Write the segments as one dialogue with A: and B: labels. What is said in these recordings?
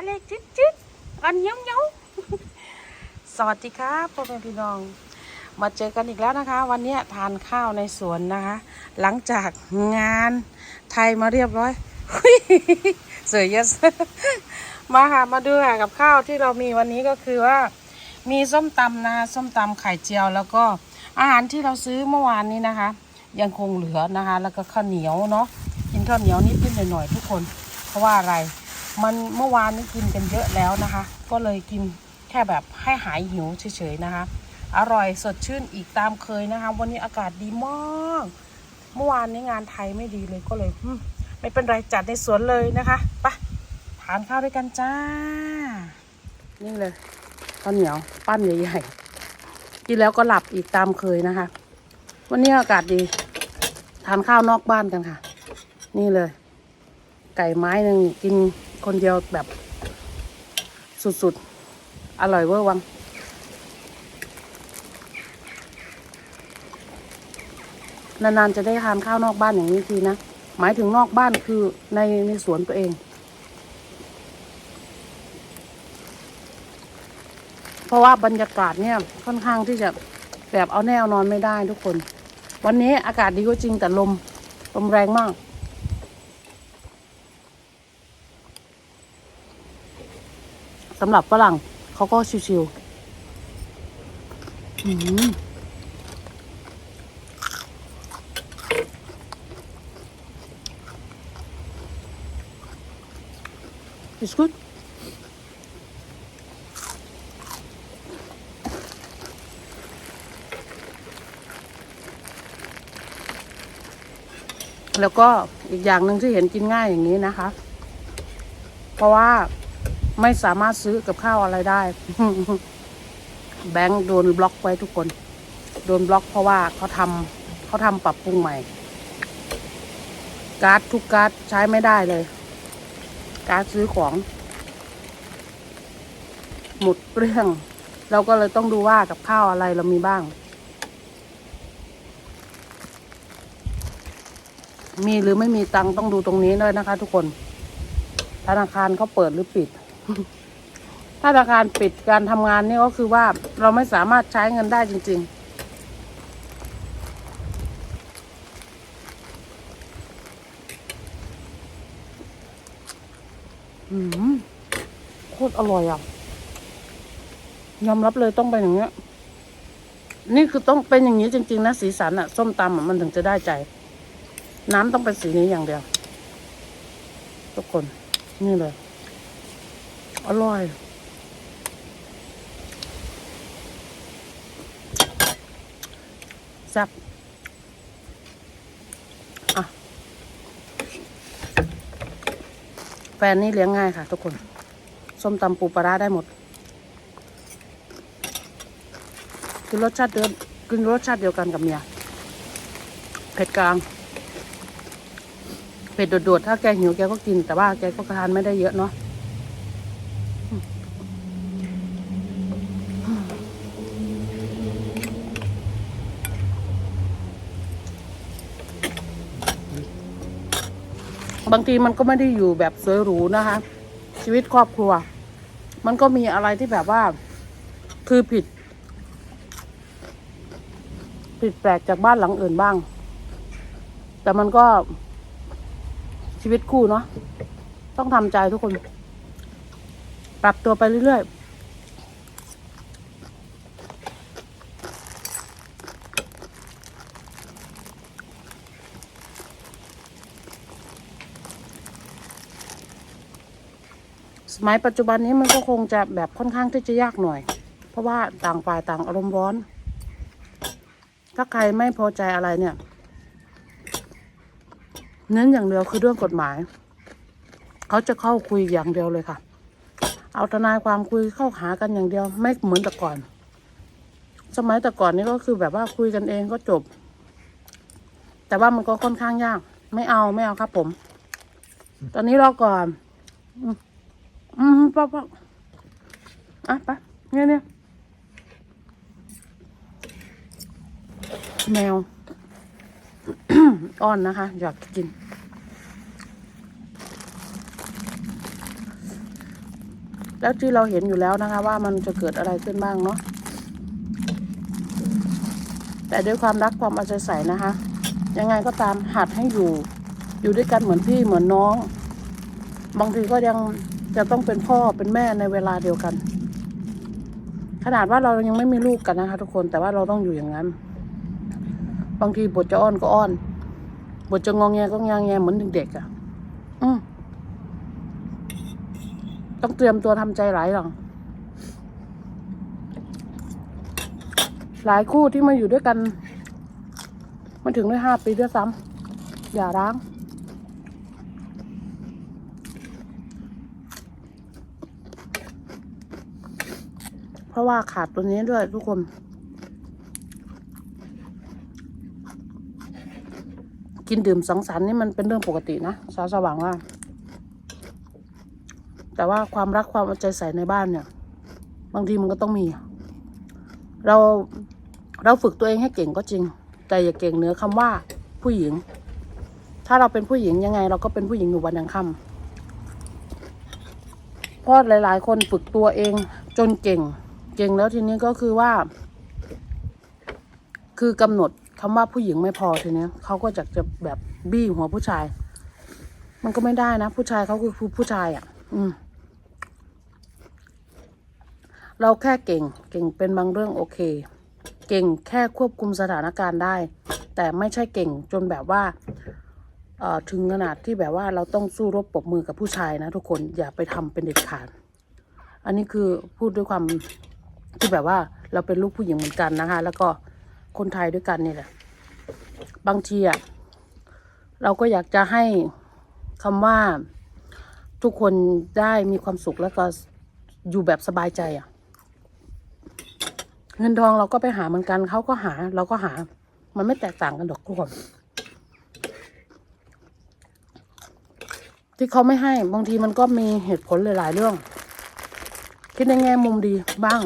A: อะไรจิ๊ดจิ๊ดอันเย้าเย้าสวัสดีครับพ่อแม่พี่น้อง มาเจอกันอีกแล้วนะคะ วันนี้ทานข้าวในสวนนะคะ หลังจากงานไทยมาเรียบร้อยสวยยสมาค่ะมาดูค่ะกับข้าวที่เรามีวันนี้ก็คือว่า มีส้มตำนะคะส้มตำไข่เจียว แล้วก็อาหารที่เราซื้อเมื่อวานนี้นะคะ ยังคงเหลือนะคะ แล้วก็ข้าวเหนียวเนาะกินข้าวเหนียวนิดนิดหน่อยหน่อยๆทุกคน เพราะว่าอะไร มันเมื่อวานนี้กินกันเยอะแล้วนะคะ ก็เลยกินแค่แบบให้หายหิวเฉยๆนะคะ อร่อยสดชื่นอีกตามเคยนะคะ วันนี้อากาศดีมาก เมื่อวานนี้งานไทยไม่ดีเลยก็เลยไม่เป็นไรจัดในสวนเลยนะคะไปะทานข้าวด้วยกันจ้า นี่เลยข้าวเหนียวปั้นใหญ่ๆกินแล้วก็หลับอีกตามเคยนะคะ วันนี้อากาศดี ทานข้าวนอกบ้านกันค่ะ นี่เลย ไก่ไม้หนึ่งกินคนเดียวแบบสุดๆ อร่อยเวอร์วัง นานๆจะได้ทานข้าวนอกบ้านอย่างนี้ทีนะ หมายถึงนอกบ้านคือในในสวนตัวเอง เพราะว่าบรรยากาศเนี่ยค่อนข้างที่จะแบบเอาแน่เอานอนไม่ได้ทุกคน วันนี้อากาศดีก็จริงแต่ลมลมแรงมาก สำหรับฝรั่งเขาก็ชิวๆอืม It's good. แล้วก็อีกอย่างหนึ่งที่เห็นกินง่ายอย่างนี้นะคะ เพราะว่า ไม่สามารถซื้อกับข้าวอะไรได้ แบงค์โดนบล็อกไว้ทุกคน โดนบล็อกเพราะว่าเขาทำเขาทำปรับปรุงใหม่ การ์ดทุกการ์ดใช้ไม่ได้เลย การ์ดซื้อของ หมดเกลี้ยงเราก็เลยต้องดูว่ากับข้าวอะไรเรามีบ้าง มีหรือไม่มีตังต้องดูตรงนี้ด้วยนะคะ ทุกคน ธนาคารเขาเปิดหรือปิด ถ้าธนาคารปิดการทำงานนี่ก็คือว่าเราไม่สามารถใช้เงินได้จริงๆอืมโคตรอร่อยอะ ยอมรับเลยต้องเป็นอย่างเงี้ย นี่คือต้องเป็นอย่างนี้จริง ๆ นะ สีสันอะ ส้มตำอะมันถึงจะได้ใจ น้ำต้องเป็นสีนี้อย่างเดียว ทุกคน นี่เลย อร่อยแซ่บอะแฟนนี่เลี้ยงง่ายค่ะทุกคน ส้มตำปูปลาร้าได้หมด กินรสชาติเดิมกินรสชาติเดียวกันกับเมีย เผ็ดกลาง เผ็ดโดดๆ ถ้าแกหิวแกก็กิน แต่ว่าแกก็ทานไม่ได้เยอะเนาะ บางทีมันก็ไม่ได้อยู่แบบสวยหรูนะคะ ชีวิตครอบครัว มันก็มีอะไรที่แบบว่า คือผิด ผิดแปลกจากบ้านหลังอื่นบ้าง แต่มันก็ ชีวิตคู่เนาะต้องทำใจทุกคน ปรับตัวไปเรื่อยๆ สมัยปัจจุบันนี้มันก็คงจะแบบค่อนข้างที่จะยากหน่อย เพราะว่าต่างฝ่ายต่างอารมณ์ร้อน ถ้าใครไม่พอใจอะไรเนี่ย เน้นอย่างเดียวคือเรื่องกฎหมาย เขาจะเข้าคุยอย่างเดียวเลยค่ะ เอาทนายความคุยเข้าหากันอย่างเดียว ไม่เหมือนแต่ก่อน สมัยแต่ก่อนนี่ก็คือแบบว่าคุยกันเองก็จบ แต่ว่ามันก็ค่อนข้างยาก ไม่เอาไม่เอาครับผม ตอนนี้รอก่อน อืมป๊อปป๊อปอะไปเนี่ยเนี่ยแมว อ้อนนะคะ อยากกิน แล้วที่เราเห็นอยู่แล้วนะคะ ว่ามันจะเกิดอะไรขึ้นบ้างเนาะแต่ด้วยความรักความเอาใจใส่นะคะ ยังไงก็ตามหัดให้อยู่ อยู่ด้วยกันเหมือนพี่เหมือนน้อง บางทีก็ยัง จะต้องเป็นพ่อเป็นแม่ในเวลาเดียวกัน ขนาดว่าเรายังไม่มีลูกกันนะคะ ทุกคนแต่ว่าเราต้องอยู่อย่างนั้น บางทีบทจะอ้อนก็อ้อนบทจะงองแงก็งองแงเหมือนเด็กๆอะ่ะ อืมต้องเตรียมตัวทำใจหลายอย่างหลายคู่ที่มาอยู่ด้วยกันมาถึงได้ห้าปีด้วยซ้ำอย่าร้าง ราะว่าขาดตัวนี้ด้วยทุกคน กินดื่มสังสรรค์นี่มันเป็นเรื่องปกตินะสาวสว่างว่า แต่ว่าความรักความเอาใจใส่ในบ้านเนี่ย บางทีมันก็ต้องมี เราเราฝึกตัวเองให้เก่งก็จริง แต่อย่าเก่งเหนือคำว่าผู้หญิง ถ้าเราเป็นผู้หญิงยังไง เราก็เป็นผู้หญิงอยู่วันยังค่ำเพราะหลาย ๆ คนฝึกตัวเองจนเก่ง เก่งแล้วทีนี้ก็คือว่า คือกำหนดคำว่าผู้หญิงไม่พอทีนี้เขาก็จะจะแบบบี้หัวผู้ชาย มันก็ไม่ได้นะ ผู้ชายเขาคือผู้ผู้ชายอะ อืมเราแค่เก่ง เก่งเป็นบางเรื่องโอเค เก่งแค่ควบคุมสถานการณ์ได้ แต่ไม่ใช่เก่งจนแบบว่าเอ่อถึงขนาดที่แบบว่าเราต้องสู้รบปรบมือกับผู้ชายนะทุกคนอย่าไปทำเป็นเด็ดขาด อันนี้คือพูดด้วยความ ที่แบบว่าเราเป็นลูกผู้หญิงเหมือนกันนะคะ แล้วก็คนไทยด้วยกันนี่แหละ บางทีอะเราก็อยากจะให้คำว่าทุกคนได้มีความสุขแล้วก็อยู่แบบสบายใจอะเงินทองเราก็ไปหาเหมือนกันเขาก็หา เราก็หา มันไม่แตกต่างกันดอกทุกคนที่เขาไม่ให้บางทีมันก็มีเหตุผลหลาย ๆ เรื่อง คิดในแง่มุมดีบ้าง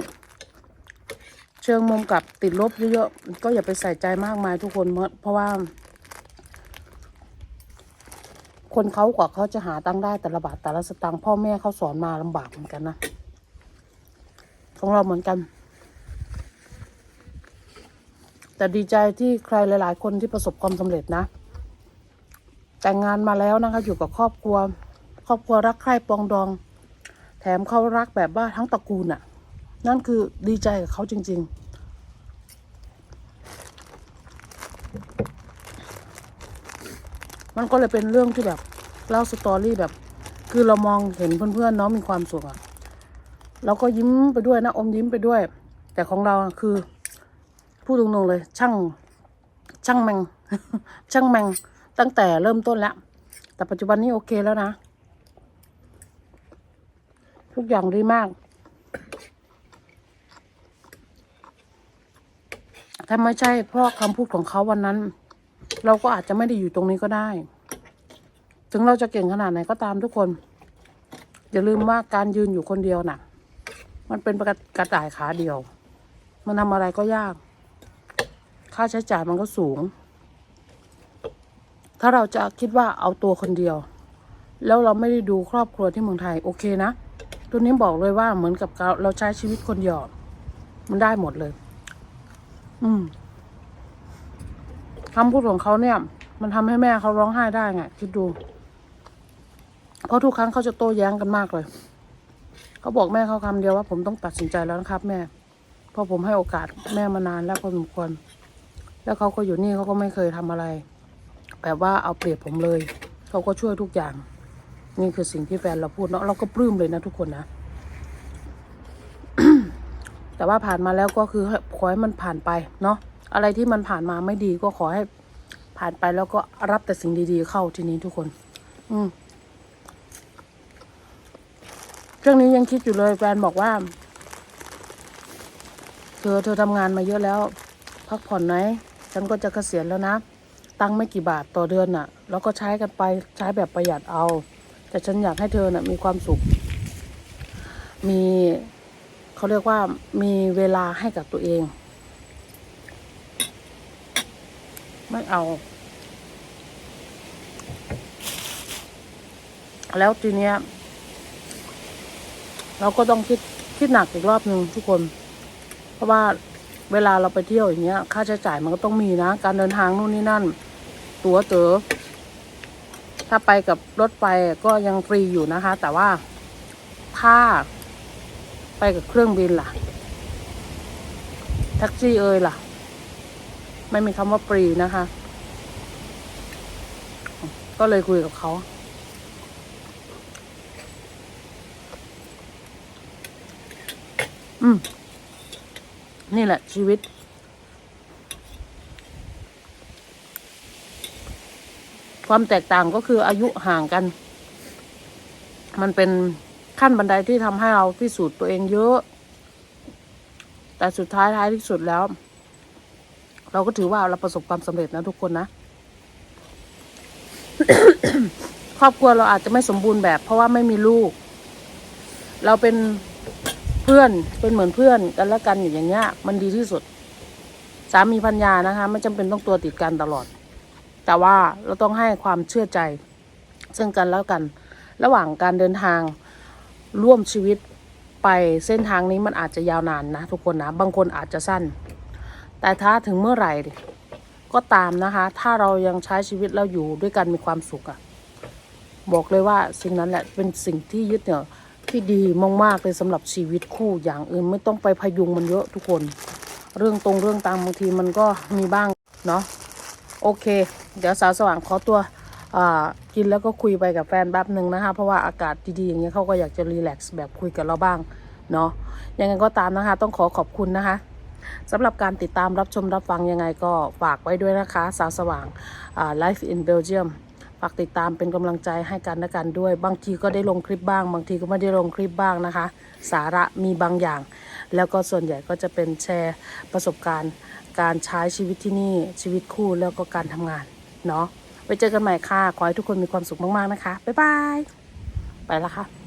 A: เชิงมุมกับติดลบเยอะๆก็อย่าไปใส่ใจมากมายทุกคนเพราะว่า คนเขากว่าเขาจะหาตังได้แต่ละบาทแต่ละสตางค์พ่อแม่เขาสอนมาลำบากเหมือนกันนะของเราเหมือนกัน แต่ดีใจที่ใครหลาย ๆ คนที่ประสบความสำเร็จนะ แต่งงานมาแล้วนะคะอยู่กับครอบครัว ครอบครัวรักใคร่ปองดอง แถมเขารักแบบว่าทั้งตระกูลอะ่ะ นั่นคือดีใจกับเขาจริง ๆ มันก็เลยเป็นเรื่องที่แบบเล่าสตอรี่แบบ คือเรามองเห็นเพื่อนๆเนาะมีความสุขอะเราก็ยิ้มไปด้วยนะอมยิ้มไปด้วย แต่ของเราคือ พูดตรงๆเลย ช่าง ช่างแมง ช่างแมงตั้งแต่เริ่มต้นแล้ว แต่ปัจจุบันนี้โอเคแล้วนะ ทุกอย่างดีมาก ถ้าไม่ใช่เพราะคำพูดของเขาวันนั้น เราก็อาจจะไม่ได้อยู่ตรงนี้ก็ได้ ถึงเราจะเก่งขนาดไหนก็ตามทุกคน อย่าลืมว่าการยืนอยู่คนเดียวน่ะ มันเป็นกระกระต่ายขาเดียว มันทำอะไรก็ยาก ค่าใช้จ่ายมันก็สูง ถ้าเราจะคิดว่าเอาตัวคนเดียว แล้วเราไม่ได้ดูครอบครัวที่เมืองไทยโอเคนะตัวนี้บอกเลยว่าเหมือนกับเราเราใช้ชีวิตคนเดียวมันได้หมดเลย อืมคำพูดของเขาเนี่ย มันทำให้แม่เขาร้องไห้ได้ไงคิดดู เพราะทุกครั้งเขาจะโต้แย้งกันมากเลย เขาบอกแม่เขาคำเดียวว่าผมต้องตัดสินใจแล้วนะครับ แม่ เพราะผมให้โอกาสแม่มานานแล้วพอสมควร แล้วเขาก็อยู่นี่เขาก็ไม่เคยทำอะไร แบบว่าเอาเปรียบผมเลย เขาก็ช่วยทุกอย่าง นี่คือสิ่งที่แฟนเราพูดเนาะเราก็ปลื้มเลยนะทุกคนนะ แต่ว่าผ่านมาแล้วก็คือขอให้มันผ่านไปเนาะอะไรที่มันผ่านมาไม่ดีก็ขอให้ผ่านไปแล้วก็รับแต่สิ่งดี ๆ เข้าทีนี้ทุกคน อืมเรื่องนี้ยังคิดอยู่เลยแฟนบอกว่า เธอเธอทำงานมาเยอะแล้ว พักผ่อนไหมฉันก็จะเกษียณแล้วนะ ตังไม่กี่บาทต่อเดือนน่ะ แล้วก็ใช้กันไปใช้แบบประหยัดเอา แต่ฉันอยากให้เธอน่ะมีความสุข มี เขาเรียกว่ามีเวลาให้กับตัวเอง ไม่เอา แล้วทีเนี้ย เราก็ต้องคิดคิดหนักอีกรอบหนึ่งทุกคน เพราะว่าเวลาเราไปเที่ยวอย่างเงี้ย ค่าใช้จ่ายมันก็ต้องมีนะ การเดินทางนู่นนี่นั่น ตั๋วเต๋อถ้าไปกับรถไฟก็ยังฟรีอยู่นะคะ แต่ว่าถ้า ไปกับเครื่องบินล่ะ แท็กซี่เอ่ยล่ะ ไม่มีคำว่าฟรีนะคะ ก็เลยคุยกับเขาอืม นี่แหละชีวิต ความแตกต่างก็คืออายุห่างกัน มันเป็น ขั้นบันไดที่ทำให้เราพิสูจน์ตัวเองเยอะ แต่สุดท้ายท้ายที่สุดแล้ว เราก็ถือว่าเราประสบความสำเร็จนะทุกคนนะ ครอบครัวเราอาจจะไม่สมบูรณ์แบบ เพราะว่าไม่มีลูก เราเป็นเพื่อนเป็นเหมือนเพื่อนกันและกันอยู่อย่างเงี้ย มันดีที่สุด สามีพัญญานะคะ ไม่จำเป็นต้องตัวติดกันตลอด แต่ว่าเราต้องให้ความเชื่อใจ ซึ่งกันแล้วกัน ระหว่างการเดินทาง ร่วมชีวิตไปเส้นทางนี้มันอาจจะยาวนานนะ ทุกคนนะ บางคนอาจจะสั้น แต่ถ้าถึงเมื่อไหร่ ก็ตามนะคะ ถ้าเรายังใช้ชีวิตเราอยู่ด้วยกันมีความสุขอะบอกเลยว่าสิ่งนั้นแหละเป็นสิ่งที่ยึดเหนี่ยวที่ดีมากๆเลยสำหรับชีวิตคู่อย่างอื่นไม่ต้องไปพยุงมันเยอะทุกคน เรื่องตรงเรื่องตามบางทีมันก็มีบ้างเนาะโอเค เดี๋ยวสาวสว่างขอตัว กินแล้วก็คุยไปกับแฟนแป๊บหนึ่งนะคะ เพราะว่าอากาศดีๆอย่างเงี้ยเขาก็อยากจะรีแลกซ์แบบคุยกับเราบ้างเนาะยังไงก็ตามนะคะ ต้องขอขอบคุณนะคะสำหรับการติดตามรับชมรับฟังยังไงก็ฝากไว้ด้วยนะคะ สาวสว่าง Life in Belgium ฝากติดตามเป็นกำลังใจให้กันและกันด้วย บางทีก็ได้ลงคลิปบ้าง บางทีก็ไม่ได้ลงคลิปบ้างนะคะ สาระมีบางอย่าง แล้วก็ส่วนใหญ่ก็จะเป็นแชร์ประสบการณ์ การใช้ชีวิตที่นี่ชีวิตคู่แล้วก็การทำงานเนาะ ไว้เจอกันใหม่ค่ะ ขอให้ทุกคนมีความสุขมากๆนะคะ บ๊ายบาย ไปละค่ะ